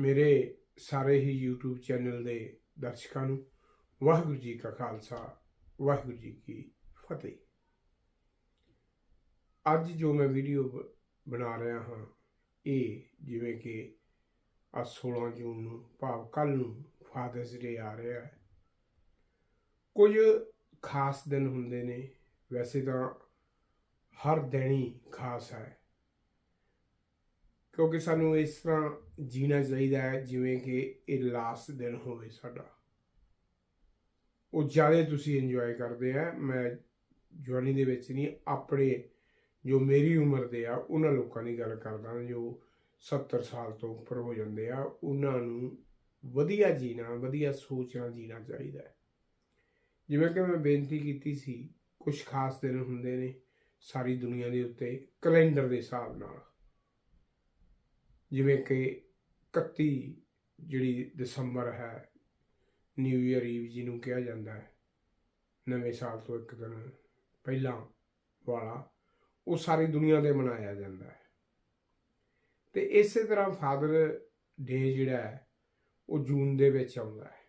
ਮੇਰੇ ਸਾਰੇ ਹੀ YouTube channel ਦੇ ਦਰਸ਼ਕਾਂ ਨੂੰ ਵਾਹਿਗੁਰੂ ਜੀ ਕਾ ਖਾਲਸਾ, ਵਾਹਿਗੁਰੂ ਜੀ ਕੀ ਫਤਿਹ। ਅੱਜ ਜੋ ਮੈਂ ਵੀਡੀਓ ਬ- ਬਣਾ ਰਿਹਾ ਹਾਂ, ਇਹ ਜਿਵੇਂ ਕਿ ਆ 16 ਜੂਨ ਨੂੰ, ਭਾਵ ਕੱਲ ਨੂੰ ਫਾਦਰਸ ਡੇ ਆ ਰਿਹਾ ਹੈ। ਕੁਝ ਖਾਸ ਦਿਨ ਹੁੰਦੇ ਨੇ, ਵੈਸੇ ਤਾਂ ਹਰ ਦਿਨ ਹੀ ਖਾਸ ਹੈ। ਕਿਉਂਕਿ ਸਾਨੂੰ ਇਸ ਤਰ੍ਹਾਂ ਜੀਣਾ ਚਾਹੀਦਾ ਹੈ, ਜਿਵੇਂ ਕਿ ਇਹ ਲਾਸਟ ਦਿਨ ਹੋਵੇ ਸਾਡਾ। ਉਹ ਜ਼ਿਆਦਾ ਤੁਸੀਂ ਇੰਜੋਏ ਕਰਦੇ ਆ। ਮੈਂ ਜਵਾਨੀ ਦੇ ਵਿੱਚ ਨਹੀਂ, ਆਪਣੇ ਜੋ ਮੇਰੀ ਉਮਰ ਦੇ ਆ, ਉਹਨਾਂ ਲੋਕਾਂ ਦੀ ਗੱਲ ਕਰਦਾ ਜੋ 70 ਸਾਲ ਤੋਂ ਉੱਪਰ ਹੋ ਜਾਂਦੇ ਆ, ਉਹਨਾਂ ਨੂੰ ਵਧੀਆ ਜੀਣਾ, ਵਧੀਆ ਸੋਚਣਾ ਜੀਣਾ ਚਾਹੀਦਾ ਹੈ। ਜਿਵੇਂ ਕਿ ਮੈਂ ਬੇਨਤੀ ਕੀਤੀ ਸੀ ਕੁਝ ਖਾਸ ਦਿਨ ਹੁੰਦੇ ਨੇ ਸਾਰੀ ਦੁਨੀਆ ਦੇ ਉੱਤੇ, ਕੈਲੰਡਰ ਦੇ ਹਿਸਾਬ ਨਾਲ। ਜਿਵੇਂ ਕਿ 31 ਜਿਹੜੀ ਦਸੰਬਰ ਹੈ ਨਿਊ ਈਅਰ ਈਵ ਜਿਹਨੂੰ ਕਿਹਾ ਜਾਂਦਾ ਹੈ, ਨਵੇਂ ਸਾਲ ਤੋਂ ਇੱਕ ਦਿਨ ਪਹਿਲਾਂ ਵਾਲਾ, ਉਹ ਸਾਰੀ ਦੁਨੀਆ ਤੇ ਮਨਾਇਆ ਜਾਂਦਾ ਹੈ। ਤੇ ਇਸੇ ਤਰ੍ਹਾਂ ਫਾਦਰ ਡੇ ਜਿਹੜਾ ਹੈ, ਉਹ ਜੂਨ ਦੇ ਵਿੱਚ ਆਉਂਦਾ ਹੈ,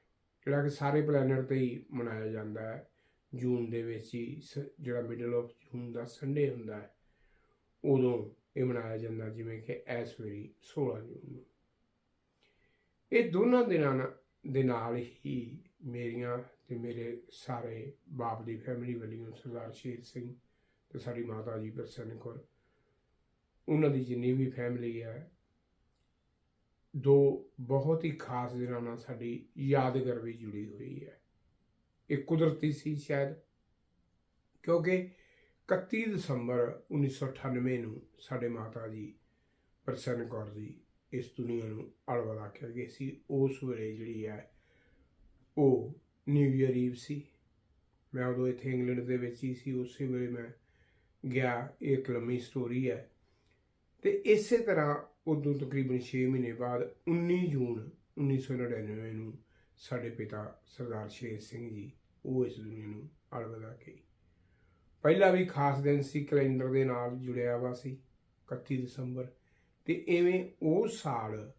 ਜਿਹੜਾ ਕਿ ਸਾਰੇ ਪਲੈਨਟ ਤੇ ਹੀ ਮਨਾਇਆ ਜਾਂਦਾ ਹੈ। ਜੂਨ ਦੇ ਵਿੱਚ ਹੀ ਸ- ਜਿਹੜਾ ਮਿਡਲ ਆਫ ਜੂਨ ਦਾ ਸੰਡੇ ਹੁੰਦਾ ਹੈ, ਉਦੋਂ ਇਹ ਮਨਾਇਆ ਜਾਂਦਾ ਜਿਵੇਂ ਕਿ ਇਸ ਵੇਰੀ 16 ਜੂਨ ਨੂੰ। ਇਹ ਦੋਨਾਂ ਦਿਨਾਂ ਦੇ ਨਾਲ ਹੀ ਮੇਰੀਆਂ ਤੇ ਮੇਰੇ ਸਾਰੇ ਬਾਪ ਦੀ ਫੈਮਿਲੀ ਵੱਲੋਂ ਸਰਦਾਰ ਸ਼ੇਰ ਸਿੰਘ ਤੇ ਸਾਡੀ ਮਾਤਾ ਜੀ ਪ੍ਰਸੰਨ ਕੌਰ, ਉਹਨਾਂ ਦੀ ਜਿੰਨੀ ਵੀ ਫੈਮਿਲੀ ਹੈ ਦੋ ਬਹੁਤ ਹੀ ਖਾਸ ਦਿਨਾਂ ਨਾਲ ਸਾਡੀ ਯਾਦਗਾਰ ਵੀ ਜੁੜੀ ਹੋਈ ਹੈ। ਇਹ ਕੁਦਰਤੀ ਸੀ ਸ਼ਾਇਦ, ਕਿਉਂਕਿ 31 ਦਸੰਬਰ 1998 ਨੂੰ ਸਾਡੇ ਮਾਤਾ ਜੀ ਪ੍ਰਸੰਨ ਕੌਰ ਜੀ ਇਸ ਦੁਨੀਆ ਨੂੰ ਅਲਵਿਦਾ ਕਰ ਗਏ ਸੀ। ਉਸ ਵੇਲੇ ਜਿਹੜੀ ਹੈ, ਉਹ ਨਿਊ ਈਅਰ ਈਵ ਸੀ। ਮੈਂ ਉਦੋਂ ਇੱਥੇ ਇੰਗਲੈਂਡ ਦੇ ਵਿੱਚ ਹੀ ਸੀ। ਉਸੇ ਵੇਲੇ ਮੈਂ ਗਿਆ, ਇਹ ਇੱਕ ਲੰਮੀ ਸਟੋਰੀ ਹੈ। ਤੇ ਇਸੇ ਤਰ੍ਹਾਂ ਉਦੋਂ ਤਕਰੀਬਨ 6 ਮਹੀਨੇ ਬਾਅਦ 19 ਜੂਨ 1999 ਨੂੰ ਸਾਡੇ ਪਿਤਾ ਸਰਦਾਰ ਸ਼ੇਰ ਸਿੰਘ ਜੀ, ਉਹ ਇਸ ਦੁਨੀਆ ਨੂੰ ਅਲਵਿਦਾ ਗਏ ਪਹਿਲਾ ਵੀ ਖਾਸ ਦਿਨ ਸੀ ਕੈਲੰਡਰ ਦੇ ਨਾਲ ਜੁੜਿਆ ਵਾ ਸੀ 31 ਦਸੰਬਰ। ਤੇ ਐਵੇਂ ਉਹ ਸਾਲ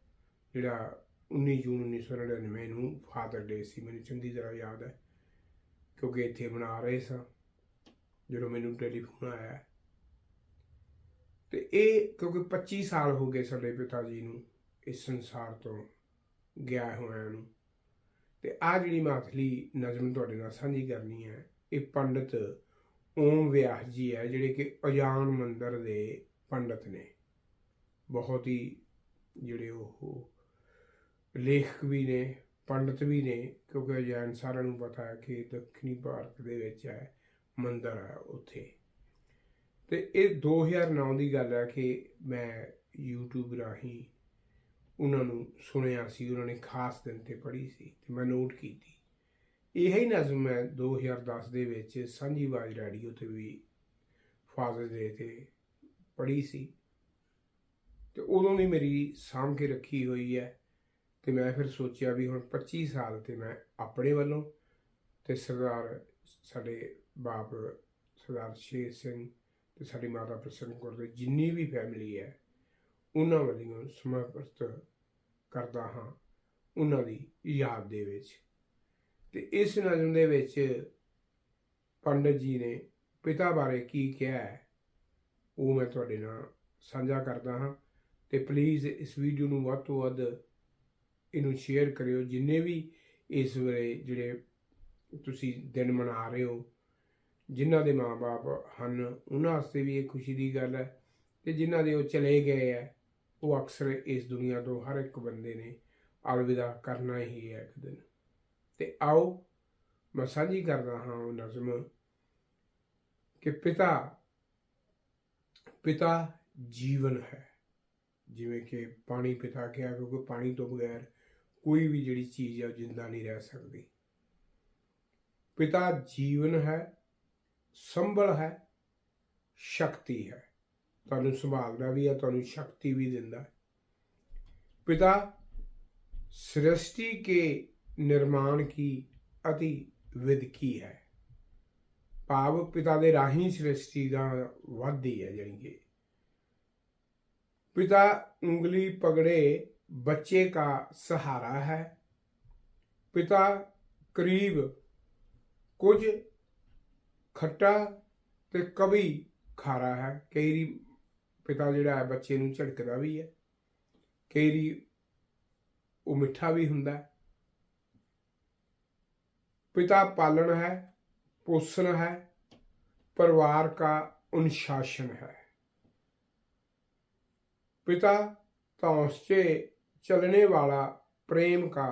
ਜਿਹੜਾ 19 ਜੂਨ 1999 ਨੂੰ ਫਾਦਰ ਡੇ ਸੀ, ਮੈਨੂੰ ਚੰਗੀ ਤਰ੍ਹਾਂ ਯਾਦ ਹੈ, ਕਿਉਂਕਿ ਇੱਥੇ ਮਨਾ ਰਹੇ ਸਾਂ, ਜਦੋਂ ਮੈਨੂੰ ਟੈਲੀਫੋਨ ਆਇਆ। ਤੇ ਇਹ ਕਿਉਂਕਿ 25 ਸਾਲ ਹੋ ਗਏ ਸਾਡੇ ਪਿਤਾ ਜੀ ਨੂੰ ਇਸ ਸੰਸਾਰ ਤੋਂ ਗਿਆ ਹੋਇਆਂ ਨੂੰ। ਤੇ ਆ ਜਿਹੜੀ ਮਾਥਲੀ ਨਜ਼ਮ ਤੁਹਾਡੇ ਨਾਲ ਸਾਂਝੀ ਕਰਨੀ ਹੈ, ਇਹ ਪੰਡਿਤ ਓਮ ਵਿਆਸ ਜੀ ਹੈ ਜਿਹੜੇ ਕਿ ਅਜਾਨ ਮੰਦਰ ਦੇ ਪੰਡਿਤ ਨੇ। ਬਹੁਤ ਹੀ ਜਿਹੜੇ ਉਹ ਲੇਖਕ ਵੀ ਨੇ, ਪੰਡਿਤ ਵੀ ਨੇ, ਕਿਉਂਕਿ ਅਜੈਨ ਸਾਰਿਆਂ ਨੂੰ ਪਤਾ ਹੈ ਕਿ ਦੱਖਣੀ ਭਾਰਤ ਦੇ ਵਿੱਚ ਹੈ, ਮੰਦਰ ਹੈ ਉੱਥੇ। ਤੇ ਇਹ 2009 ਦੀ ਗੱਲ ਹੈ ਕਿ ਮੈਂ YouTube ਰਾਹੀਂ ਉਹਨਾਂ ਨੂੰ ਸੁਣਿਆ ਸੀ, ਉਹਨਾਂ ਨੇ ਖਾਸ ਦਿਨ ਤੇ ਪੜ੍ਹੀ ਸੀ, ਤੇ ਮੈਂ ਨੋਟ ਕੀਤੀ। ਇਹ ਹੀ ਨਜ਼ਮ ਮੈਂ 2010 ਦੇ ਵਿੱਚ ਸਾਂਝੀ ਆਵਾਜ਼ ਰੇਡੀਓ ਤੇ ਵੀ ਫਾਦਰ ਦੇ ਤੇ ਪੜ੍ਹੀ ਸੀ। ਤੇ ਉਦੋਂ ਦੀ ਮੇਰੀ ਸਾਂਭ ਕੇ ਰੱਖੀ ਹੋਈ ਹੈ ਤੇ ਮੈਂ ਫਿਰ ਸੋਚਿਆ ਵੀ ਹੁਣ 25 ਸਾਲ ਤੇ ਮੈਂ ਆਪਣੇ ਵੱਲੋਂ ਤੇ ਸਰਦਾਰ ਸਾਡੇ ਬਾਪ ਸਰਦਾਰ ਸ਼ੇਰ ਸਿੰਘ ਤੇ ਸਾਡੀ ਮਾਤਾ ਪ੍ਰਸੰਨ ਕੌਰ ਦੇ ਜਿੰਨੀ ਵੀ ਫੈਮਿਲੀ ਹੈ, ਉਹਨਾਂ ਵੱਲੋਂ ਸਮਰਪਿਤ ਕਰਦਾ ਹਾਂ, ਉਹਨਾਂ ਦੀ ਯਾਦ ਦੇ ਵਿੱਚ। ਤੇ ਇਸ ਨਜ਼ਮ ਦੇ ਵਿੱਚ ਪੰਡਤ ਜੀ ਨੇ ਪਿਤਾ ਬਾਰੇ ਕੀ ਕਿਹਾ ਹੈ, ਉਹ ਮੈਂ ਤੁਹਾਡੇ ਨਾਲ ਸਾਂਝਾ ਕਰਦਾ ਹਾਂ ਤੇ ਪਲੀਜ਼ ਇਸ ਵੀਡੀਓ ਨੂੰ ਵੱਧ ਤੋਂ ਵੱਧ ਇਹਨੂੰ ਸ਼ੇਅਰ ਕਰਿਓ। ਜਿੰਨੇ ਵੀ ਇਸ ਵੇਲੇ ਜਿਹੜੇ ਤੁਸੀਂ ਦਿਨ ਮਨਾ ਰਹੇ ਹੋ, ਜਿਨ੍ਹਾਂ ਦੇ ਮਾਪੇ ਹਨ, ਉਹਨਾਂ ਵਾਸਤੇ ਵੀ ਇਹ ਖੁਸ਼ੀ ਦੀ ਗੱਲ ਹੈ ਤੇ ਜਿਨ੍ਹਾਂ ਦੇ ਉਹ ਚਲੇ ਗਏ ਹੈ, ਉਹ ਅਕਸਰ ਇਸ ਦੁਨੀਆ ਤੋਂ ਹਰ ਇੱਕ ਬੰਦੇ ਨੇ ਅਲਵਿਦਾ ਕਰਨਾ ਹੀ ਹੈ ਇੱਕ ਦਿਨ। ਤੇ ਆਓ ਮੈਂ ਸਾਂਝੀ ਕਰਦਾ ਹਾਂ ਉਹ ਨਜ਼ਮ ਕਿ ਪਿਤਾ ਪਿਤਾ ਜੀਵਨ ਹੈ। ਜਿਵੇਂ ਕਿ ਪਾਣੀ ਪਿਤਾ ਕਿਹਾ, ਕਿਉਂਕਿ ਪਾਣੀ ਤੋਂ ਬਗੈਰ ਕੋਈ ਵੀ ਜਿਹੜੀ ਚੀਜ਼ ਹੈ ਉਹ ਜ਼ਿੰਦਾ ਨਹੀਂ ਰਹਿ ਸਕਦੀ। ਪਿਤਾ ਜੀਵਨ ਹੈ, ਸੰਭਲ ਹੈ, ਸ਼ਕਤੀ ਹੈ। ਤੁਹਾਨੂੰ ਸੰਭਾਲਦਾ ਵੀ ਹੈ ਤੁਹਾਨੂੰ ਸ਼ਕਤੀ ਵੀ ਦਿੰਦਾ। ਪਿਤਾ ਸ੍ਰਿਸ਼ਟੀ ਕੇ ਨਿਰਮਾਣ ਕੀ ਅਤੀ ਵਿਦਕੀ ਹੈ? ਭਾਵ ਪਿਤਾ ਦੇ ਰਾਹੀਂ ਸ੍ਰਿਸ਼ਟੀ ਦਾ ਵਾਧੀ ਹੈ ਜਿਹੜੀ ਕਿ। ਪਿਤਾ ਉਂਗਲੀ ਪਗੜੇ ਬੱਚੇ ਦਾ ਸਹਾਰਾ ਹੈ। ਪਿਤਾ ਕਰੀਬ ਕੁਝ ਖੱਟਾ ਤੇ ਕਵੀ ਖਾਰਾ ਹੈ। ਕਈ ਪਿਤਾ ਜਿਹੜਾ ਹੈ ਬੱਚੇ ਨੂੰ ਝੜਕਦਾ ਵੀ ਹੈ। ਕਈ ਉਹ ਮਿੱਠਾ ਵੀ ਹੁੰਦਾ पिता पालन है पोषण है परिवार का अनुशासन है पिता तौस से चलने वाला प्रेम का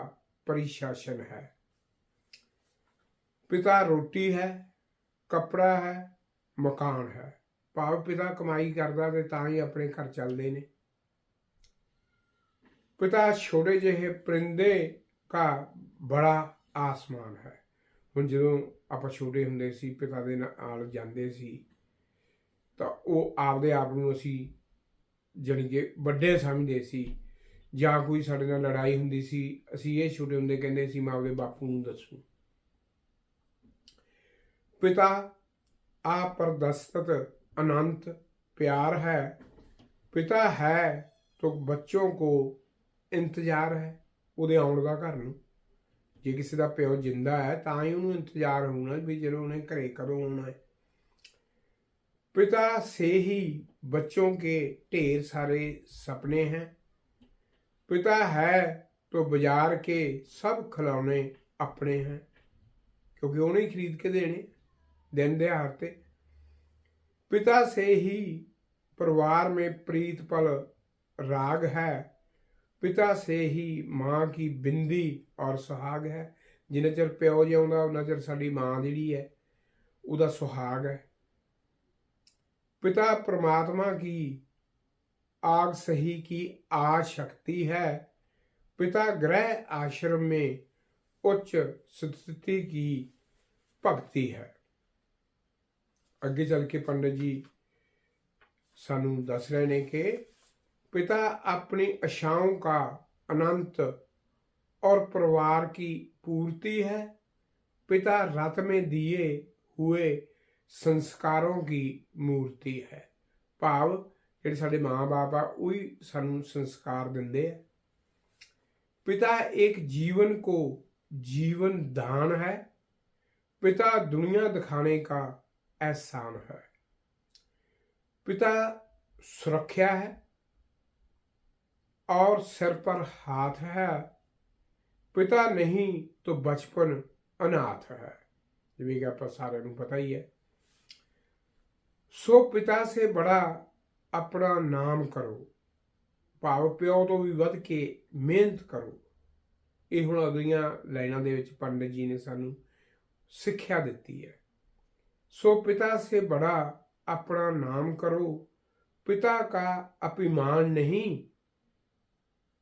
परिशासन है पिता रोटी है कपड़ा है मकान है ਭਾਵ ਪਿਤਾ ਕਮਾਈ ਕਰਦਾ ਤੇ ਤਾਂ ਹੀ ਆਪਣੇ ਘਰ ਚੱਲਦੇ ਨੇ ਪਿਤਾ ਛੋਟੇ ਜਿਹੇ ਪਰਿੰਦੇ ਦਾ ਬੜਾ ਆਸਮਾਨ ਹੈ ਹੁਣ ਜਦੋਂ ਆਪਾਂ ਛੋਟੇ ਹੁੰਦੇ ਸੀ ਪਿਤਾ ਦੇ ਨਾਲ ਜਾਂਦੇ ਸੀ ਤਾਂ ਉਹ ਆਪਦੇ ਆਪ ਨੂੰ ਅਸੀਂ ਜਾਣੀ ਕਿ ਵੱਡੇ ਸਮਝਦੇ ਸੀ ਜਾਂ ਕੋਈ ਸਾਡੇ ਨਾਲ ਲੜਾਈ ਹੁੰਦੀ ਸੀ ਅਸੀਂ ਇਹ ਛੋਟੇ ਹੁੰਦੇ ਕਹਿੰਦੇ ਸੀ ਮੈਂ ਆਪਦੇ ਬਾਪੂ ਨੂੰ ਦੱਸੂ ਪਿਤਾ अप्रदस्तत अनंत प्यार है ਪਿਤਾ ਹੈ तो ਬੱਚੋਂ ਕੋ ਇੰਤਜ਼ਾਰ ਹੈ ਉਹਦੇ ਆਉਣ ਦਾ ਘਰ ਨੂੰ ਜੇ ਕਿਸੇ ਦਾ ਪਿਓ ਜਿੰਦਾ ਹੈ ਤਾਂ ਹੀ ਉਹਨੂੰ ਇੰਤਜ਼ਾਰ ਹੋਣਾ ਵੀ ਜਦੋਂ ਉਹਨੇ ਘਰੇ ਕਦੋਂ ਆਉਣਾ ਹੈ पिता से ही बच्चों के ढेर सारे सपने हैं पिता है तो बाजार के सब खिलौने अपने हैं क्योंकि उन्हें ही खरीद के देने दिन दिहाड़ ते पिता से ही परिवार में प्रीत पल राग है ਪਿਤਾ ਸੇ ਹੀ ਮਾਂ ਕੀ ਬਿੰਦੀ ਔਰ ਸੁਹਾਗ ਹੈ ਜਿੰਨਾ ਚਿਰ ਪਿਓ ਜਿਉਂਦਾ ਉਹਨਾਂ ਚਿਰ ਸਾਡੀ ਮਾਂ ਜਿਹੜੀ ਹੈ ਉਹਦਾ ਸੁਹਾਗ ਹੈ पिता परमात्मा की आग सही की आ शक्ति है पिता ग्रह आश्रम में उच्च स्थिति की भक्ति है ਅੱਗੇ ਚੱਲ ਕੇ ਪੰਡਤ ਜੀ ਸਾਨੂੰ ਦੱਸ ਰਹੇ ਨੇ ਕਿ पिता अपनी आशाओं का अनंत और परिवार की पूर्ति है पिता रथ में दिए हुए ਸੰਸਕਾਰਾਂ ਦੀ ਮੂਰਤੀ ਹੈ ਭਾਵ ਜਿਹੜੇ ਸਾਡੇ ਮਾਂ-ਬਾਪ ਆ ਉਹੀ ਸਾਨੂੰ ਸੰਸਕਾਰ ਦਿੰਦੇ ਆ ਪਿਤਾ ਇੱਕ ਜੀਵਨ को जीवन दान है पिता दुनिया दिखाने का एहसान है पिता सुरक्षा है और सिर पर हाथ है पिता नहीं तो बचपन अनाथ है ਜਿਵੇਂ ਕਿ ਆਪਾਂ ਸਾਰਿਆਂ ਨੂੰ ਪਤਾ ਹੀ ਹੈ ਸੋ ਪਿਤਾ ਸੇ ਬੜਾ ਆਪਣਾ ਨਾਮ ਕਰੋ ਭਾਵ ਪਿਓ ਤੋਂ ਵੀ ਵੱਧ ਕੇ ਮਿਹਨਤ ਕਰੋ ਇਹ ਹੁਣ ਅਗਲੀਆਂ ਲਾਈਨਾਂ ਦੇ ਵਿੱਚ ਪੰਡਿਤ ਜੀ ਨੇ ਸਾਨੂੰ ਸਿੱਖਿਆ ਦਿੱਤੀ ਹੈ ਸੋ ਪਿਤਾ ਸੇ ਬੜਾ ਆਪਣਾ ਨਾਮ ਕਰੋ ਪਿਤਾ का ਅਭਿਮਾਨ ਨਹੀਂ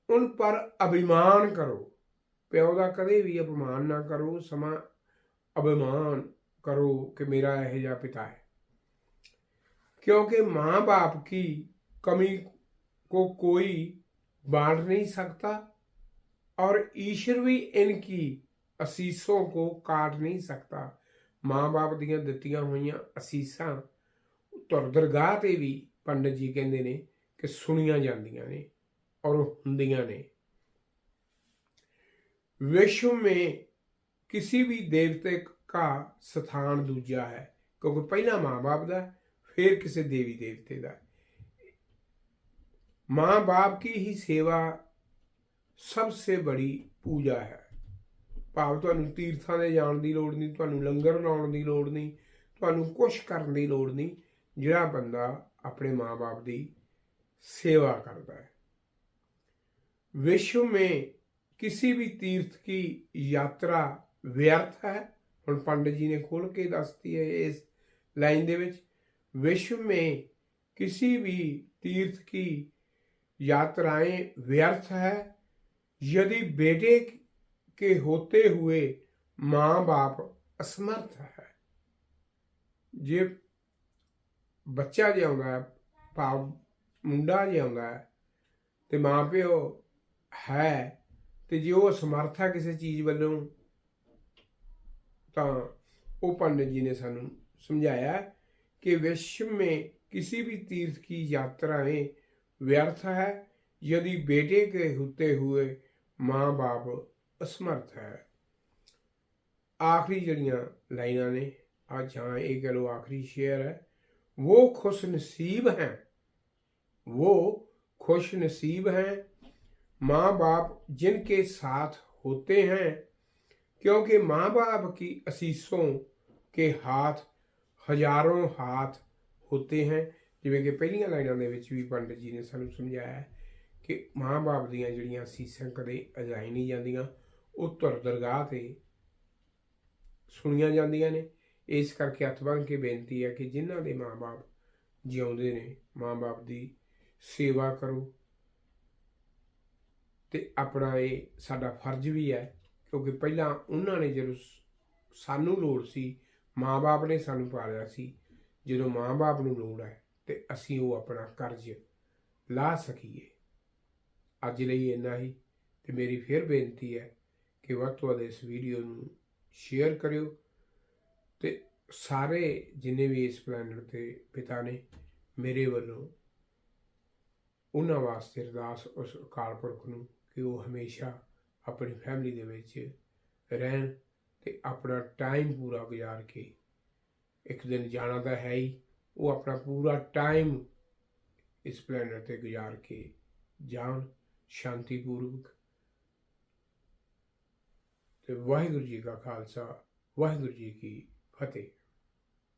ਉਨ ਪਰ ਅਭਿਮਾਨ ਕਰੋ ਪਿਓ ਦਾ ਕਦੇ ਵੀ ਅਪਮਾਨ ਨਾ ਕਰੋ ਸਮਾਂ ਅਭਿਮਾਨ करो कि मेरा यह जा पिता है क्योंकि माँ बाप की कमी को कोई बांट नहीं सकता और ईश्वर भी इनकी ਅਸੀਸੋਂ को ਕਾਟ ਨਹੀਂ ਸਕਦਾ ਮਾਂ-ਬਾਪ ਦੀਆਂ ਦਿੱਤੀਆਂ ਹੋਈਆਂ ਅਸੀਸਾਂ ਤੁਰ ਦਰਗਾਹ ਤੇ ਵੀ ਪੰਡਤ ਜੀ ਕਹਿੰਦੇ ਨੇ ਕਿ ਸੁਣੀਆਂ ਜਾਂਦੀਆਂ ਨੇ ਔਰ ਹੁੰਦੀਆਂ ਨੇ ਵਿਸ਼ਵ में किसी भी देवते का ਸਥਾਨ ਦੂਜਾ ਹੈ ਕਿਉਂਕਿ ਪਹਿਲਾ ਮਾਂ-ਬਾਪ ਦਾ ਫਿਰ ਕਿਸੇ ਦੇਵੀ ਦੇਵਤੇ ਦਾ ਮਾਂ-ਬਾਪ की ही सेवा सबसे बड़ी ਪੂਜਾ ਹੈ ਭਾਵ ਤੁਹਾਨੂੰ ਤੀਰਥਾਂ ਦੇ ਜਾਣ ਦੀ ਲੋੜ ਨਹੀਂ ਤੁਹਾਨੂੰ ਲੰਗਰ ਲਾਉਣ ਦੀ ਲੋੜ ਨਹੀਂ ਤੁਹਾਨੂੰ ਕੁਝ ਕਰਨ ਦੀ ਲੋੜ ਨਹੀਂ ਜਿਹੜਾ ਬੰਦਾ ਆਪਣੇ ਮਾਂ-ਬਾਪ ਦੀ सेवा करता है विश्व में किसी भी तीर्थ की यात्रा व्यर्थ है ਹੁਣ ਪੰਡਿਤ ਜੀ ਨੇ ਖੋਲ ਕੇ ਦੱਸਤੀ ਹੈ ਇਸ ਲਾਈਨ ਦੇ ਵਿੱਚ विश्व में किसी भी तीर्थ की यात्राएं व्यर्थ है यदि बेटे के होते हुए माँ बाप असमर्थ है ਜੇ ਬੱਚਾ ਜੇ ਆਉਂਦਾ ਹੈ ਭਾਵ ਮੁੰਡਾ ਜੇ ਆਉਂਦਾ ਹੈ ਤੇ ਮਾਂ ਪਿਓ ਹੈ ਤੇ ਜੇ ਉਹ ਸਮਰਥ ਹੈ ਕਿਸੇ ਚੀਜ਼ ਵੱਲੋਂ ਤਾਂ ਉਹ ਪੰਡਿਤ ਜੀ ਨੇ ਸਾਨੂੰ ਸਮਝਾਇਆ कि विश्व में किसी भी तीर्थ की यात्राएं व्यर्थ है यदि बेटे के होते हुए माँ बाप असमर्थ है आखिरी जड़ियां लाइना ने आज हाँ एक कह लो आखिरी शेयर है वो खुश नसीब हैं वो खुश नसीब हैं माँ बाप जिनके साथ होते हैं क्योंकि माँ बाप की असीसों के हाथ ਹਜ਼ਾਰਾਂ ਹਾਥ ਹੁੰਦੇ ਹੈ ਜਿਵੇਂ ਕਿ ਪਹਿਲੀਆਂ ਲਾਈਨਾਂ ਦੇ ਵਿੱਚ ਵੀ ਪੰਡਿਤ ਜੀ ਨੇ ਸਾਨੂੰ ਸਮਝਾਇਆ ਹੈ ਕਿ ਮਾਂ-ਬਾਪ ਦੀਆਂ ਜਿਹੜੀਆਂ ਅਸੀਸਾਂ ਕਦੇ ਅਜਾਈ ਨਹੀਂ ਜਾਂਦੀਆਂ ਉਹ ਧੁਰ ਦਰਗਾਹ ਤੇ ਸੁਣੀਆਂ ਜਾਂਦੀਆਂ ਨੇ ਇਸ ਕਰਕੇ ਹੱਥ ਬੰਨ੍ਹ ਕੇ ਬੇਨਤੀ ਹੈ ਕਿ ਜਿਨ੍ਹਾਂ ਦੇ ਮਾਂ-ਬਾਪ ਜਿਉਂਦੇ ਨੇ ਮਾਂ-ਬਾਪ ਦੀ ਸੇਵਾ ਕਰੋ ਤੇ ਆਪਣਾ ਇਹ ਸਾਡਾ ਫਰਜ਼ ਵੀ ਹੈ, ਕਿਉਂਕਿ ਪਹਿਲਾਂ ਉਹਨਾਂ ਨੇ ਜਦੋਂ ਸ- ਸਾਨੂੰ ਲੋੜ ਸੀ, ਮਾਂ-ਬਾਪ ਨੇ ਸਾਨੂੰ ਪਾਲਿਆ ਸੀ, ਜਦੋਂ ਮਾਂ-ਬਾਪ ਨੂੰ ਲੋੜ ਹੈ, ਤੇ ਅਸੀਂ ਉਹ ਆਪਣਾ ਕਰਜ਼ ਲਾ ਸਕੀਏ। ਅੱਜ ਲਈ ਇੰਨਾ ਹੀ, ਤੇ ਮੇਰੀ ਫਿਰ ਬੇਨਤੀ ਹੈ ਕਿ ਵੱਧ ਤੋਂ ਵੱਧ ਇਸ ਵੀਡੀਓ ਨੂੰ ਸ਼ੇਅਰ ਕਰਿਓ, ਤੇ ਸਾਰੇ ਜਿੰਨੇ ਵੀ ਇਸ ਪਲੈਨਟ ਤੇ ਪਿਤਾ ਨੇ, ਮੇਰੇ ਵੱਲੋਂ ਉਹਨਾਂ ਵਾਸਤੇ ਅਰਦਾਸ ਉਸ ਅਕਾਲ ਪੁਰਖ ਨੂੰ ਕਿ ਉਹ ਹਮੇਸ਼ਾ ਆਪਣੀ ਫੈਮਿਲੀ ਦੇ ਵਿੱਚ ਰਹਿਣ ਤੇ ਆਪਣਾ ਟਾਈਮ ਪੂਰਾ ਗੁਜ਼ਾਰ ਕੇ ਇੱਕ ਦਿਨ ਜਾਣਾ ਤਾਂ ਹੈ ਹੀ, ਉਹ ਆਪਣਾ ਪੂਰਾ ਟਾਈਮ ਇਸ ਪਲੈਨਟ ਤੇ ਗੁਜ਼ਾਰ ਕੇ ਜਾਣ, ਸ਼ਾਂਤੀਪੂਰਵਕ। ਤੇ ਵਾਹਿਗੁਰੂ ਜੀ ਕਾ ਖਾਲਸਾ, ਵਾਹਿਗੁਰੂ ਜੀ ਕੀ ਫਤਿਹ।